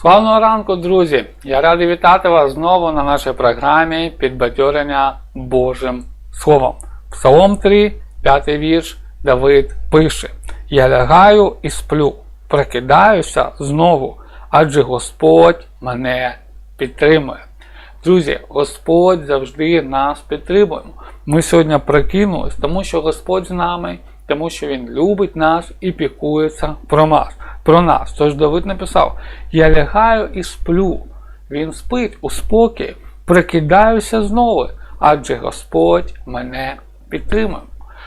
Славного ранку, друзі! Я радий вітати вас знову на нашій програмі підбадьорення Божим Словом. Псалом 3, 5 вірш, Давид пише: Я лягаю і сплю, прокидаюся знову, адже Господь мене підтримує. Друзі, Господь завжди нас підтримує. Ми сьогодні прокинулись, тому що Господь з нами, тому що Він любить нас і пікується про нас. Про нас. Тож Давид написав: Я лягаю і сплю. Він спить у спокій, прикидаюся знову, адже Господь мене підтримує.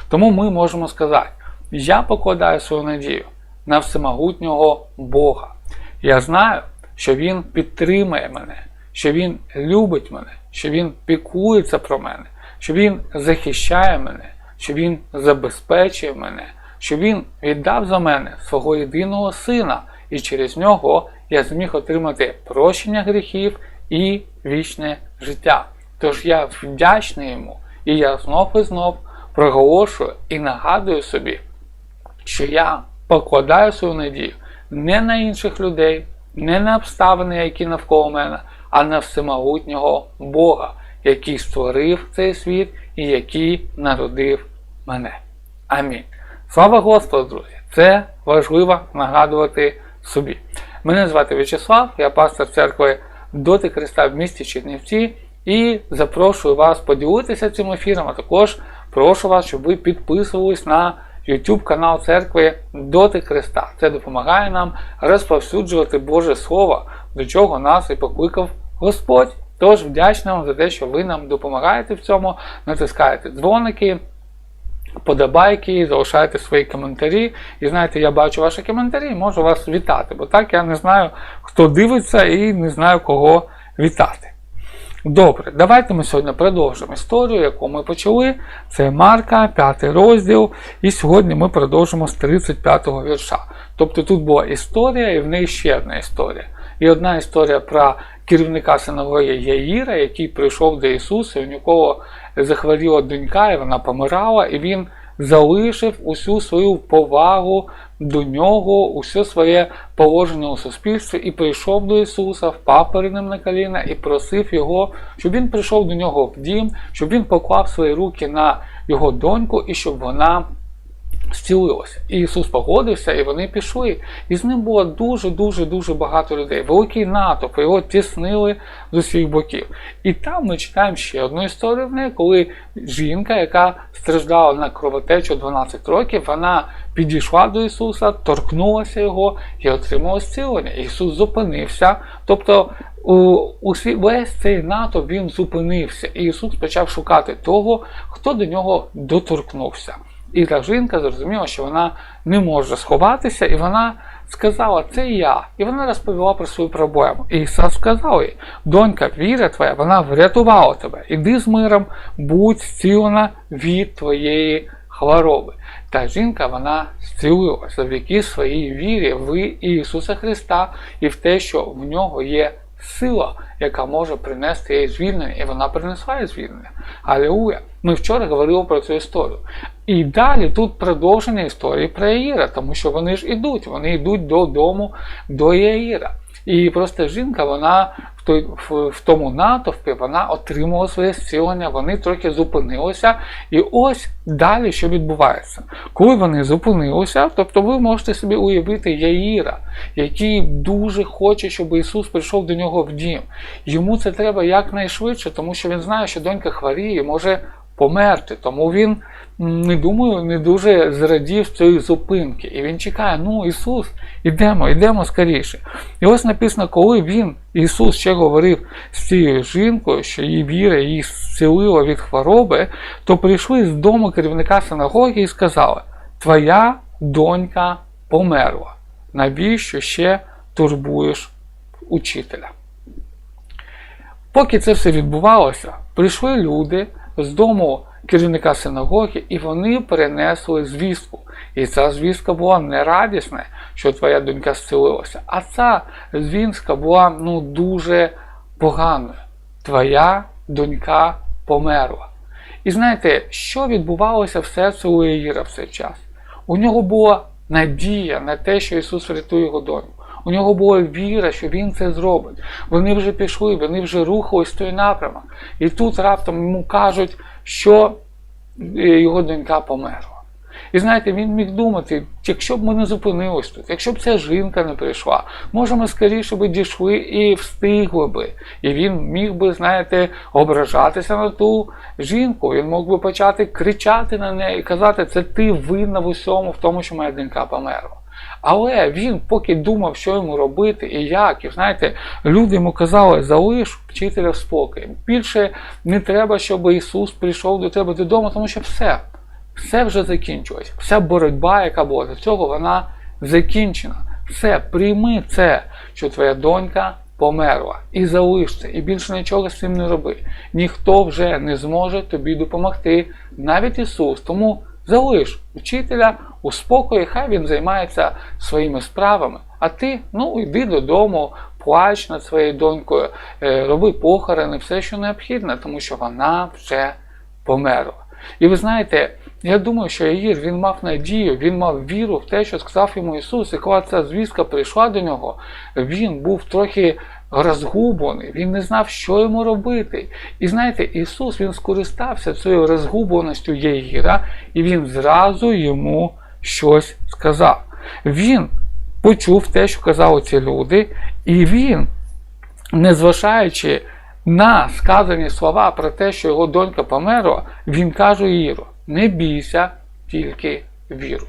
Тому ми можемо сказати: я покладаю свою надію на всемогутнього Бога. Я знаю, що Він підтримує мене, що Він любить мене, що Він пікується про мене, що Він захищає мене, що Він забезпечує мене, що Він віддав за мене свого єдиного сина, і через нього я зміг отримати прощення гріхів і вічне життя. Тож я вдячний йому, і я знов і знов проголошую і нагадую собі, що я покладаю свою надію не на інших людей, не на обставини, які навколо мене, а на всемогутнього Бога, який створив цей світ і який народив мене. Амінь. Слава Господу, друзі! Це важливо нагадувати собі. Мене звати В'ячеслав, я пастор церкви Доти Христа в місті Чернівці і запрошую вас поділитися цим ефіром, а також прошу вас, щоб ви підписувались на YouTube канал церкви Доти Христа. Це допомагає нам розповсюджувати Боже Слово, до чого нас і покликав Господь. Тож вдячний вам за те, що ви нам допомагаєте в цьому, натискаєте дзвоники. Подобайки, залишайте свої коментарі. І знаєте, я бачу ваші коментарі і можу вас вітати, бо так я не знаю, хто дивиться і не знаю, кого вітати. Добре, давайте ми сьогодні продовжимо історію, яку ми почали. Це Марка, 5 розділ. І сьогодні ми продовжимо з 35 го вірша. Тобто тут була історія, і в неї ще одна історія. І одна історія про керівника синової Яїра, який прийшов до Ісуса, і у нього захворіла донька, і вона помирала, і він залишив усю свою повагу до нього, усе своє положення у суспільстві, і прийшов до Ісуса, впав перед ним на коліна і просив Його, щоб він прийшов до нього в дім, щоб він поклав свої руки на його доньку і щоб вона зцілилося. І Ісус погодився, і вони пішли. І з ним було дуже-дуже дуже багато людей. Великий натовп, його тіснили з усіх боків. І там ми читаємо ще одну історію в неї, коли жінка, яка страждала на кровотечу 12 років, вона підійшла до Ісуса, торкнулася його і отримала зцілення. Ісус зупинився. Тобто у, у весь цей натовп він зупинився. І Ісус почав шукати того, хто до нього доторкнувся. І та жінка зрозуміла, що вона не може сховатися, і вона сказала, це я. І вона розповіла про свою проблему. І Ісус сказав їй, донька, віра твоя, вона врятувала тебе. Іди з миром, будь зцілена від твоєї хвороби. Та жінка вона зцілилася завдяки своїй вірі в Ісуса Христа і в те, що в нього є сила, яка може принести їй звільнення, і вона принесла їй звільнення. Алілуя! Ми вчора говорили про цю історію. І далі тут продовження історії про Яїра, тому що вони ж ідуть, вони йдуть додому до Яїра. І просто жінка, вона в той, в, тому натовпі вона отримала своє зцілення, вони трохи зупинилися. І ось далі що відбувається. Коли вони зупинилися, тобто ви можете собі уявити Яїра, який дуже хоче, щоб Ісус прийшов до нього в дім. Йому це треба якнайшвидше, тому що він знає, що донька хворіє може померти. Тому він не думаю, не дуже зрадів цієї зупинки. І він чекає, ну Ісус, ідемо, йдемо скоріше. І ось написано, коли він, Ісус, ще говорив з цією жінкою, що її віра її зцілила від хвороби, то прийшли з дому керівника синагоги і сказали: Твоя донька померла. Навіщо ще турбуєш учителя? Поки це все відбувалося, прийшли люди з дому керівника синагоги, і вони перенесли звістку. І ця звістка була не радісна, що твоя донька зцілилася, а ця звістка була ну, дуже поганою. Твоя донька померла. І знаєте, що відбувалося в серці у Іїра в цей час? У нього була надія на те, що Ісус врятує його доньку. У нього була віра, що він це зробить. Вони вже пішли, вони вже рухались той напрямок. І тут раптом йому кажуть, що е, його донька померла. І знаєте, він міг думати, якщо б ми не зупинились тут, якщо б ця жінка не прийшла, може ми скоріше би дійшли і встигли би. І він міг би, знаєте, ображатися на ту жінку. Він мог би почати кричати на неї і казати, це ти винна в усьому, в тому, що моя донька померла. Але він поки думав, що йому робити і як. І знаєте, люди йому казали, залиш вчителя в спокій. Більше не треба, щоб Ісус прийшов до тебе додому, тому що все, все вже закінчилось. Вся боротьба, яка була до цього, вона закінчена. Все, прийми це, що твоя донька померла. І залиш і більше нічого з цим не роби. Ніхто вже не зможе тобі допомогти, навіть Ісус. Тому залиш вчителя у спокої, хай він займається своїми справами. А ти, ну, йди додому, плач над своєю донькою, е, роби похорони, все, що необхідне, тому що вона вже померла. І ви знаєте, я думаю, що Яїр він мав надію, він мав віру в те, що сказав йому Ісус, і коли ця звістка прийшла до нього, він був трохи розгублений, він не знав, що йому робити. І знаєте, Ісус він скористався цією розгубленістю Єгіра, і він зразу йому щось сказав. Він почув те, що казали ці люди, і він, незважаючи на сказані слова про те, що його донька померла, він каже Іру: не бійся, тільки віру.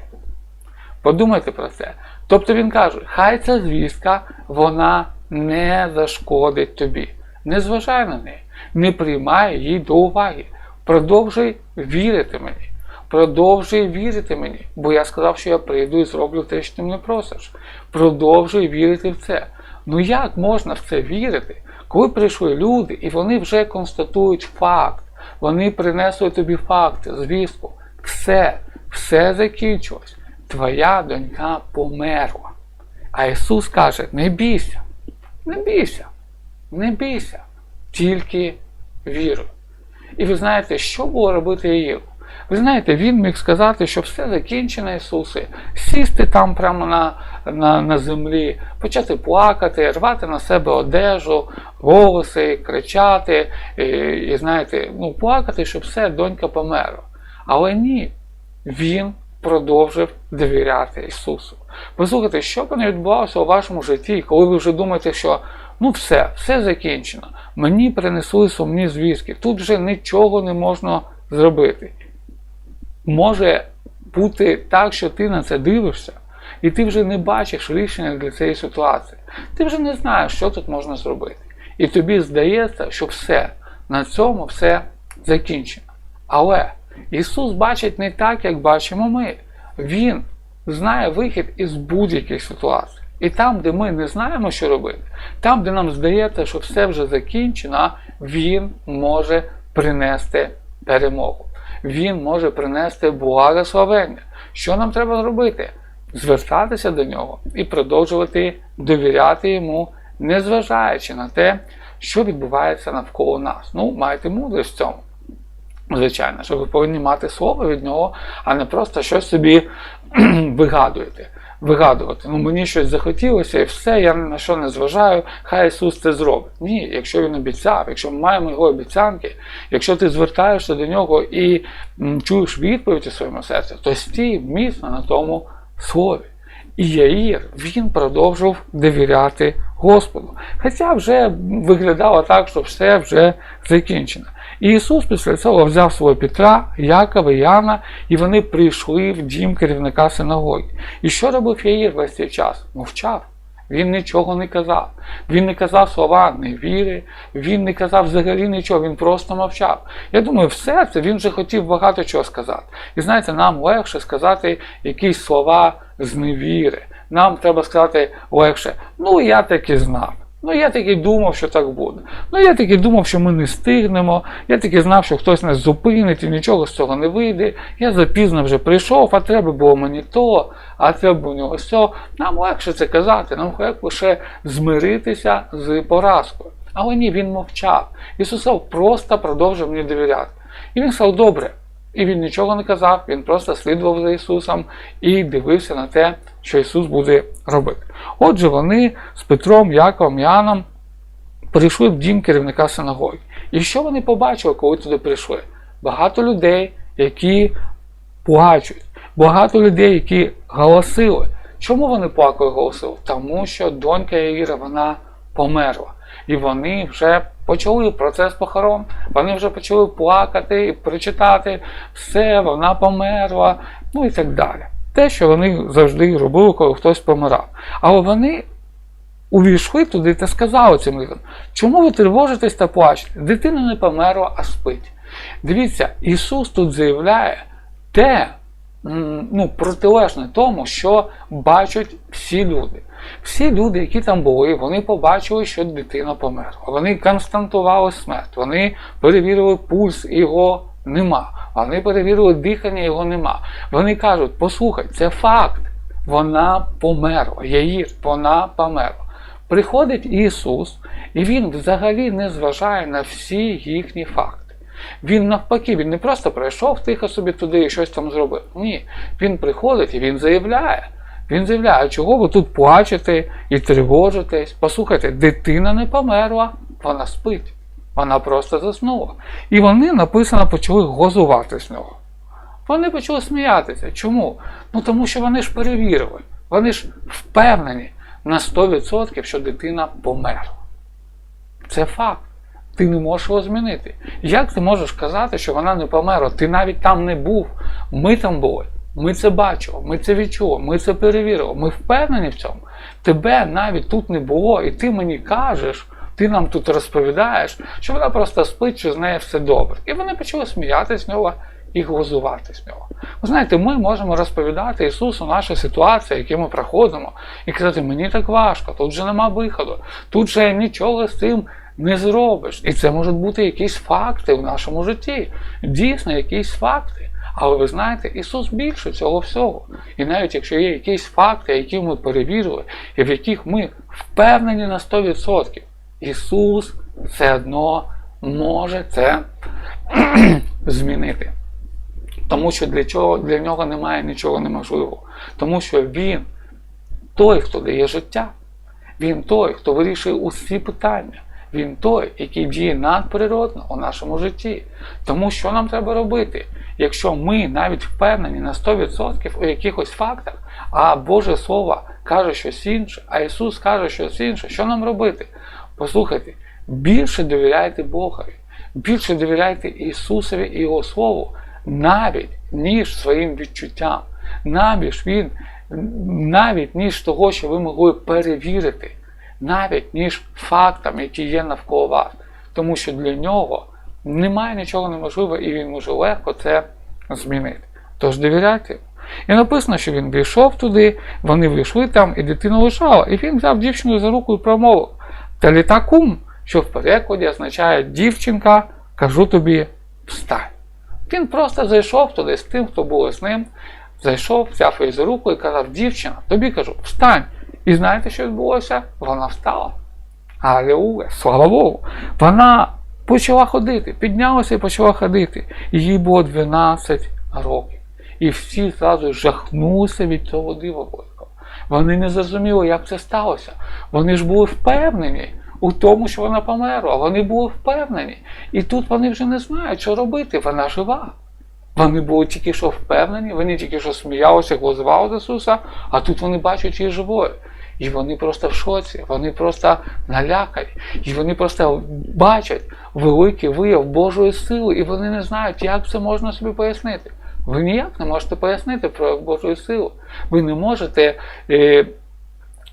Подумайте про це. Тобто він каже, хай ця звістка, вона не зашкодить тобі. Не зважай на неї, не приймай її до уваги. Продовжуй вірити мені. Продовжуй вірити мені, бо я сказав, що я прийду і зроблю те, що ти мене просиш. Продовжуй вірити в це. Ну як можна в це вірити, коли прийшли люди і вони вже констатують факт, вони принесли тобі факти, звістку, все, все закінчилось. Твоя донька померла. А Ісус каже: не бійся, не бійся, не бійся, тільки віруй. І ви знаєте, що було робити Єву? Ви знаєте, він міг сказати, що все закінчено, Ісусе, сісти там прямо на на, на землі, почати плакати, рвати на себе одежу, волоси, кричати, і, і знаєте, ну, плакати, щоб все, донька померла. Але ні, він продовжив довіряти Ісусу. Послухайте, що б не відбувалося у вашому житті, коли ви вже думаєте, що ну все, все закінчено. Мені принесли сумні звістки, тут вже нічого не можна зробити. Може бути так, що ти на це дивишся, і ти вже не бачиш рішення для цієї ситуації. Ти вже не знаєш, що тут можна зробити. І тобі здається, що все, на цьому все закінчено. Але Ісус бачить не так, як бачимо ми. Він знає вихід із будь-яких ситуацій. І там, де ми не знаємо, що робити, там, де нам здається, що все вже закінчено, Він може принести перемогу. Він може принести благословення. Що нам треба зробити? Звертатися до нього і продовжувати довіряти йому, незважаючи на те, що відбувається навколо нас. Ну, маєте мудрість в цьому. Звичайно, що ви повинні мати слово від нього, а не просто щось собі вигадуєте. Вигадувати. Ну мені щось захотілося, і все, я на що не зважаю, хай Ісус це зробить. Ні, якщо Він обіцяв, якщо ми маємо його обіцянки, якщо ти звертаєшся до нього і чуєш відповідь у своєму серці, то стій міцно на тому слові. І Яїр, він продовжив довіряти Господу. Хоча вже виглядало так, що все вже закінчено. І Ісус після цього взяв свого Петра, Якова, Яна, і вони прийшли в дім керівника синагоги. І що робив Яїр весь цей час? Мовчав. Він нічого не казав. Він не казав слова невіри, він не казав взагалі нічого, він просто мовчав. Я думаю, все це він вже хотів багато чого сказати. І знаєте, нам легше сказати якісь слова з невіри. Нам треба сказати легше, ну я таки знав. Ну, я таки думав, що так буде. Ну, я таки думав, що ми не стигнемо. Я таки знав, що хтось нас зупинить і нічого з цього не вийде. Я запізно вже прийшов, а треба було мені то, а треба було нього все. Нам легше це казати, нам легше змиритися з поразкою. Але ні, він мовчав. Ісус просто продовжив мені довіряти. І він сказав, добре, І він нічого не казав, він просто слідував за Ісусом і дивився на те, що Ісус буде робити. Отже, вони з Петром, Яковом, Іоанном прийшли в дім керівника синагоги. І що вони побачили, коли туди прийшли? Багато людей, які плачуть, багато людей, які голосили. Чому вони плакали голосили? Тому що донька Яїра, вона померла. І вони вже почали процес похорон, вони вже почали плакати і прочитати все, вона померла, ну і так далі. Те, що вони завжди робили, коли хтось помирав. Але вони увійшли туди та сказали цим людям, чому ви тривожитесь та плачете? Дитина не померла, а спить. Дивіться, Ісус тут заявляє те, ну, протилежне тому, що бачать всі люди. Всі люди, які там були, вони побачили, що дитина померла. Вони константували смерть, вони перевірили пульс, його нема. Вони перевірили дихання, його нема. Вони кажуть, послухай, це факт. Вона померла. Яїр, вона померла. Приходить Ісус, і Він взагалі не зважає на всі їхні факти. Він навпаки, він не просто прийшов тихо собі туди і щось там зробив. Ні. Він приходить і він заявляє. Він заявляє, чого ви тут плачете і тривожитесь. Послухайте, дитина не померла, вона спить. Вона просто заснула. І вони написано почали гозувати з нього. Вони почали сміятися. Чому? Ну тому що вони ж перевірили. Вони ж впевнені на 100%, що дитина померла. Це факт. Ти не можеш його змінити. Як ти можеш казати, що вона не померла? Ти навіть там не був. Ми там були. Ми це бачили, ми це відчули, ми це перевірили. Ми впевнені в цьому. Тебе навіть тут не було, і ти мені кажеш, ти нам тут розповідаєш, що вона просто спить, що з нею все добре. І вони почали сміятися з нього і глузувати з нього. Ви знаєте, ми можемо розповідати Ісусу наші ситуації, які ми проходимо, і казати, мені так важко, тут же нема виходу, тут же нічого з цим не зробиш. І це можуть бути якісь факти в нашому житті. Дійсно, якісь факти. Але ви знаєте, Ісус більше цього всього. І навіть якщо є якісь факти, які ми перевірили, і в яких ми впевнені на 100%, Ісус все одно може це змінити. Тому що для чого для нього немає нічого неможливого. Тому що Він той, хто дає життя, Він той, хто вирішує усі питання. Він той, який діє надприродно у нашому житті. Тому що нам треба робити? Якщо ми навіть впевнені на 100% у якихось фактах, а Боже Слово каже щось інше, а Ісус каже щось інше, що нам робити? Послухайте, більше довіряйте Богові, більше довіряйте Ісусові і Його Слову, навіть ніж своїм відчуттям, навіть він, навіть ніж того, що ви могли перевірити, навіть ніж фактам, які є навколо вас. Тому що для нього немає нічого неможливого, і він може легко це змінити. Тож довіряйте. І написано, що він війшов туди, вони вийшли там, і дитина лишала. І він взяв дівчину за руку і промовив Талітакум, що в перекладі означає дівчинка, кажу тобі, встань. Він просто зайшов туди з тим, хто був з ним, зайшов, взяв її за руку і казав, дівчина, тобі кажу, встань. І знаєте, що відбулося? Вона встала. Алілуя, слава Богу. Вона почала ходити, піднялася і почала ходити. Їй було 12 років. І всі зразу жахнулися від цього дива великого. Вони не зрозуміли, як це сталося. Вони ж були впевнені у тому, що вона померла. Вони були впевнені. І тут вони вже не знають, що робити. Вона жива. Вони були тільки що впевнені, вони тільки що сміялися, глузували з Ісуса, а тут вони бачать її живою. І вони просто в шоці, вони просто налякані, і вони просто бачать великий вияв Божої сили, і вони не знають, як це можна собі пояснити. Ви ніяк не можете пояснити про Божу силу. Ви не можете е,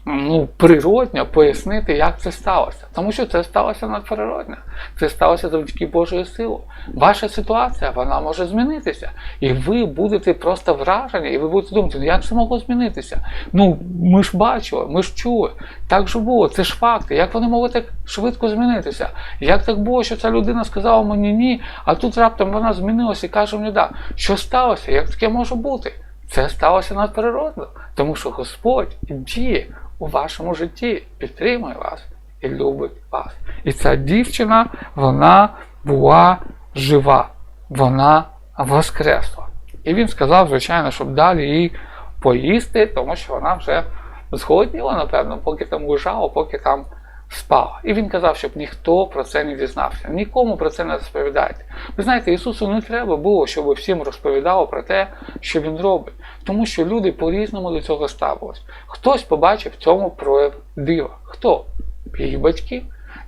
ну, природньо пояснити, як це сталося. Тому що це сталося надприродно. Це сталося завдяки Божої сили. Ваша ситуація вона може змінитися. І ви будете просто вражені, і ви будете думати, ну як це могло змінитися? Ну, ми ж бачили, ми ж чули. Так же було, це ж факти. Як вони могли так швидко змінитися? Як так було, що ця людина сказала мені ні, а тут раптом вона змінилася і каже мені да. Що сталося? Як таке може бути? Це сталося надприродно, тому що Господь діє у вашому житті, підтримує вас і любить вас. І ця дівчина, вона була жива, вона воскресла. І він сказав, звичайно, щоб далі їй поїсти, тому що вона вже зголодніла, напевно, поки там лежала, поки там спала. І він казав, щоб ніхто про це не дізнався. Нікому про це не розповідайте. Ви знаєте, Ісусу не треба було, щоб всім розповідало про те, що Він робить. Тому що люди по-різному до цього ставились. Хтось побачив в цьому прояв дива. Хто? Її батьки.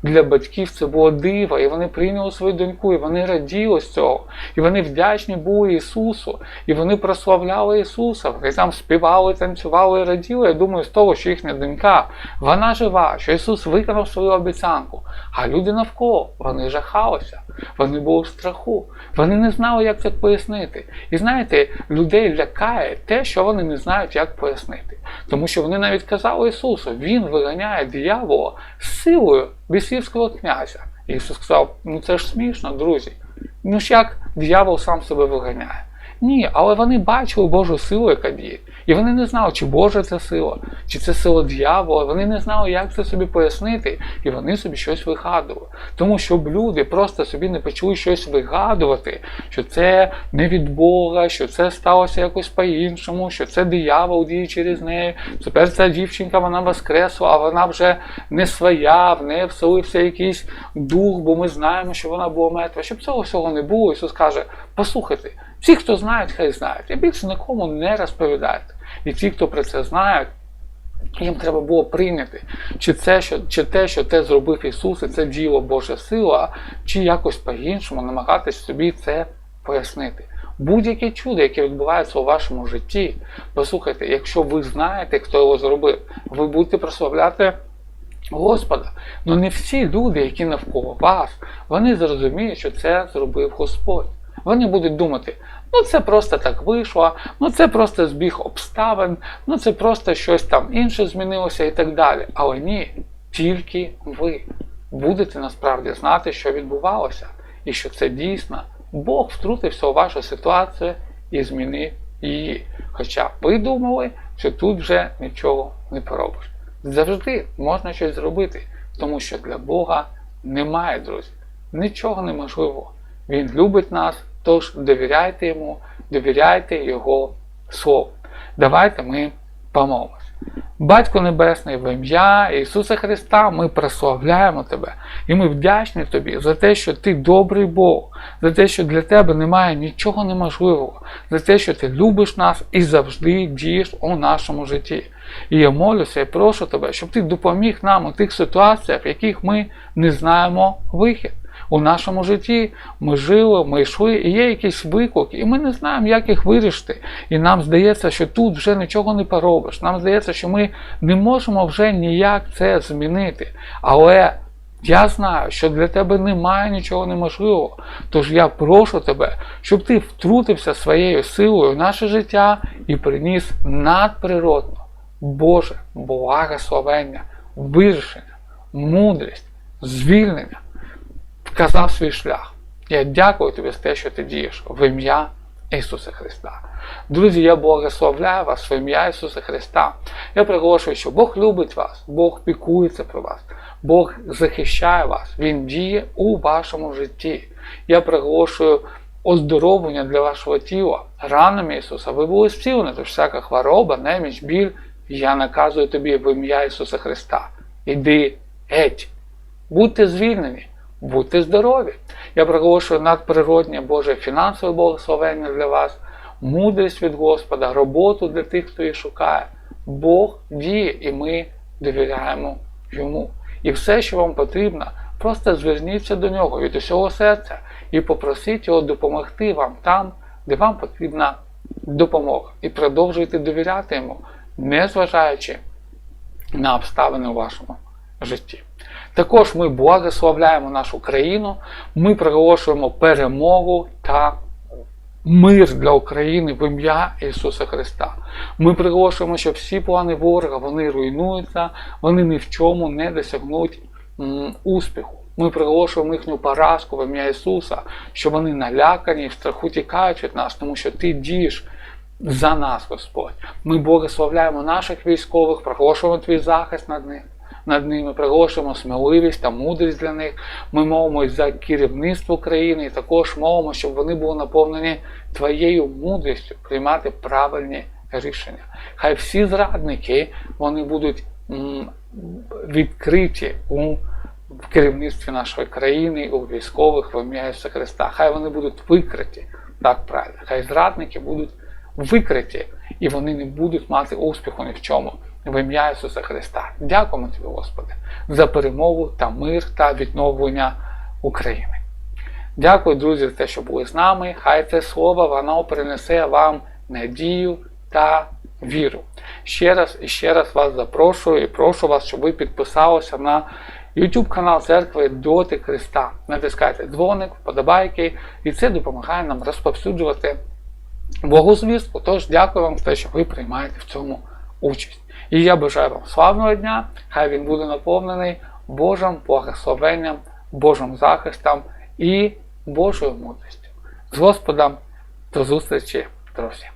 Для батьків це було диво, і вони прийняли свою доньку, і вони раділи з цього. І вони вдячні були Ісусу, і вони прославляли Ісуса. Вони там співали, танцювали раділи. Я думаю, з того, що їхня донька, вона жива, що Ісус виконав свою обіцянку. А люди навколо вони жахалися, вони були в страху, вони не знали, як це пояснити. І знаєте, людей лякає те, що вони не знають, як пояснити. Тому що вони навіть казали Ісусу, Він виганяє диявола силою бісівського князя. Ісус сказав, ну це ж смішно, друзі. Ну ж як диявол сам себе виганяє? Ні, але вони бачили Божу силу, яка діє. І вони не знали, чи Божа це сила, чи це сила диявола. Вони не знали, як це собі пояснити, і вони собі щось вигадували. Тому щоб люди просто собі не почали щось вигадувати, що це не від Бога, що це сталося якось по-іншому, що це диявол діє через неї. Тепер ця дівчинка вона воскресла, а вона вже не своя, в неї вселився якийсь дух, бо ми знаємо, що вона була мертва. Щоб цього всього не було, Ісус каже: послухайте. Всі, хто знають, хай знають. І більше нікому не розповідайте. І ті, хто про це знають, їм треба було прийняти, чи це, що, чи те, що те зробив Ісус, і це діло Божа сила, чи якось по-іншому намагатись собі це пояснити. Будь-яке чудо, яке відбувається у вашому житті, послухайте, якщо ви знаєте, хто його зробив, ви будете прославляти Господа. Ну не всі люди, які навколо вас, вони зрозуміють, що це зробив Господь. Вони будуть думати, ну це просто так вийшло, ну це просто збіг обставин, ну це просто щось там інше змінилося і так далі. Але ні, тільки ви будете насправді знати, що відбувалося, і що це дійсно Бог втрутився у вашу ситуацію і змінив її. Хоча ви думали, що тут вже нічого не поробиш. Завжди можна щось зробити, тому що для Бога немає, друзі, нічого неможливого. Він любить нас. Тож довіряйте йому, довіряйте Його Слову. Давайте ми помолимось. Батько Небесний, в ім'я Ісуса Христа, ми прославляємо Тебе. І ми вдячні Тобі за те, що Ти добрий Бог, за те, що для Тебе немає нічого неможливого, за те, що Ти любиш нас і завжди дієш у нашому житті. І я молюся і прошу Тебе, щоб Ти допоміг нам у тих ситуаціях, в яких ми не знаємо вихід у нашому житті ми жили, ми йшли, і є якісь виклики, і ми не знаємо, як їх вирішити. І нам здається, що тут вже нічого не поробиш. Нам здається, що ми не можемо вже ніяк це змінити. Але я знаю, що для тебе немає нічого неможливого. Тож я прошу тебе, щоб ти втрутився своєю силою в наше життя і приніс надприродно Боже благословення, вирішення, мудрість, звільнення вказав свій шлях. Я дякую тобі за те, що ти дієш в ім'я Ісуса Христа. Друзі, я благословляю вас в ім'я Ісуса Христа. Я приголошую, що Бог любить вас, Бог пікується про вас, Бог захищає вас, Він діє у вашому житті. Я приголошую оздоровлення для вашого тіла, ранами Ісуса. Ви були зцілені, тож всяка хвороба, неміч, біль. Я наказую тобі в ім'я Ісуса Христа. Іди геть, будьте звільнені. Будьте здорові! Я проголошую надприроднє Боже фінансове благословення для вас, мудрість від Господа, роботу для тих, хто її шукає. Бог діє, і ми довіряємо Йому. І все, що вам потрібно, просто зверніться до нього від усього серця і попросіть його допомогти вам там, де вам потрібна допомога. І продовжуйте довіряти йому, незважаючи на обставини у вашому житті. Також ми благословляємо нашу країну, ми проголошуємо перемогу та мир для України в ім'я Ісуса Христа. Ми приголошуємо, що всі плани ворога вони руйнуються, вони ні в чому не досягнуть успіху. Ми приголошуємо їхню поразку в ім'я Ісуса, що вони налякані в страху тікають від нас, тому що Ти дієш за нас, Господь. Ми благословляємо наших військових, проголошуємо твій захист над ними. Над ними, приголошуємо сміливість та мудрість для них. Ми молимось за керівництво країни і також молимо, щоб вони були наповнені твоєю мудрістю приймати правильні рішення. Хай всі зрадники вони будуть відкриті у керівництві нашої країни, у військових в ім'я Ісуса Христа. Хай вони будуть викриті, так правильно. Хай зрадники будуть викриті, і вони не будуть мати успіху ні в чому. В ім'я Ісуса Христа. Дякуємо тобі, Господи, за перемогу та мир та відновлення України. Дякую, друзі, за те, що були з нами. Хай це слово воно принесе вам надію та віру. Ще раз і ще раз вас запрошую і прошу вас, щоб ви підписалися на YouTube канал Церкви Доти Христа. Натискайте дзвоник, вподобайки, і це допомагає нам розповсюджувати Богу звістку. Тож дякую вам за те, що ви приймаєте в цьому участь. І я бажаю вам славного дня, хай він буде наповнений Божим благословенням, Божим захистом і Божою мудрістю. З Господом до зустрічі, друзі!